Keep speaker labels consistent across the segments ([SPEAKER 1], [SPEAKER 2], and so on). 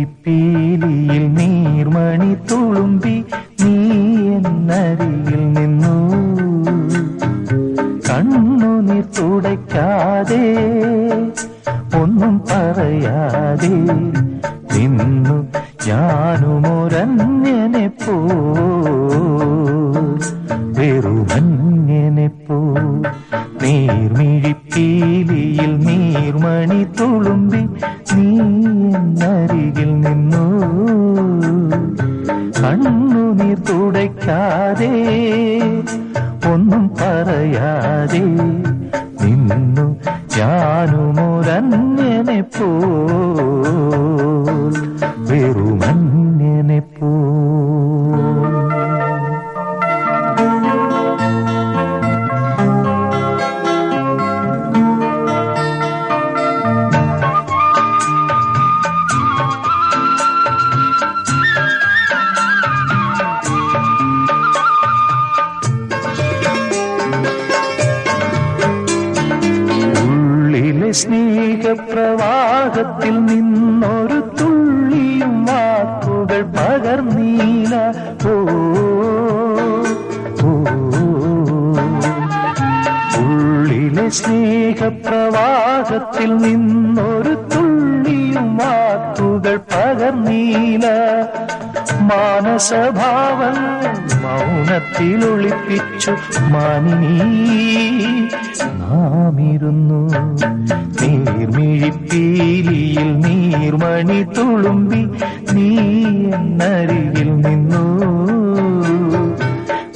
[SPEAKER 1] നീർമിഴിപ്പീലിയിൽ നീർമണി തുളുമ്പി നീ എന്നരികിൽ നിന്നു. കണ്ണു നീ തുടയ്ക്കാതെ ഒന്നും പറയാതെ നിന്നു. ഞാനുമൊരന്യനെ പോ വെറുമന്യനെ പോ നീർമിഴിപ്പീലിയിൽ നീർമണി തുളുമ്പി നീ തുടയ്ക്കാതെ ഒന്നും പറയാതെ നിന്നു ഞാനുമൊരന്യനെ പോ വെറുമന്യനെ പോ ഉള്ളിലെ സ്നേഹപ്രവാഹത്തിൽ നിന്നൊരു തുള്ളിയും വാക്കുകൾ പകർന്നീല. ഓ. ഉള്ളിലെ സ്നേഹപ്രവാഹത്തിൽ നിന്നൊരു തുള്ളിയും വാക്കുകൾ പകർന്നീല. മാനസഭാവങ്ങൾ മൗനത്തിൽ ഒളിപ്പിച്ചു മാനിനീ. നാമിരുന്നു. നീർമിഴിപ്പീലിയിൽ നീർമണി തുളുമ്പി നീ എന്നരികിൽ നിന്നു.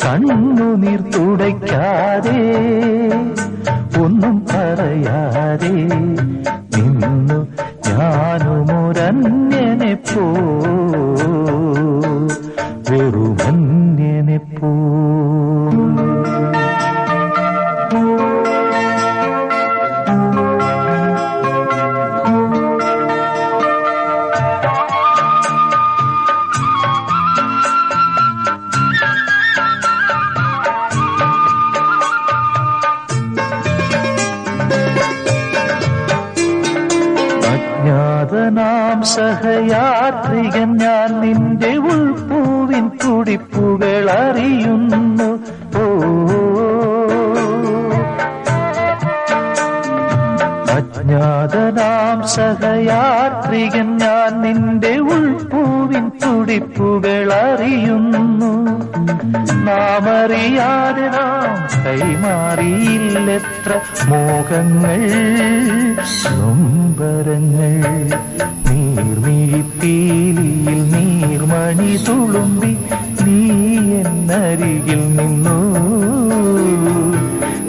[SPEAKER 1] കണ്ണുനീർ തുടയ്ക്കാതെ ഒന്നും പറയാതെ നിന്നു. ഞാനുമൊരന്യനെ പോ വെറുമന്യനെ സഹയാത്രികൻ ഞാൻ നിന്റെ ഉൾപ്പൂവിൻ തുടിപ്പുകൾ അറിയുന്നു. അജ്ഞാതനാം സഹയാത്രികൻ ഞാൻ നിന്റെ ഉൾപ്പൂവിൻ തുടിപ്പുകൾ അറിയുന്നു. നാമറിയാതെ നാം കൈമാറിയില്ലെത്ര മോഹങ്ങൾ നൊമ്പരങ്ങൾ നീർമിഴിപ്പീലിയിൽ നീർമണി തുളുമ്പി നീ എന്നരികിൽ നിന്നു.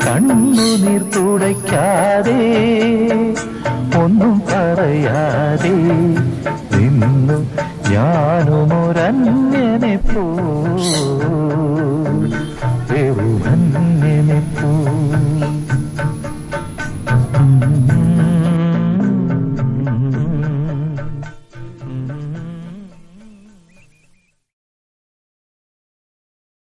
[SPEAKER 1] കണ്ണുനീർ തുടയ്ക്കാതെ ഒന്നും പറയാതെ നിന്നു. ഞാനും ഒരന്യനെ പോ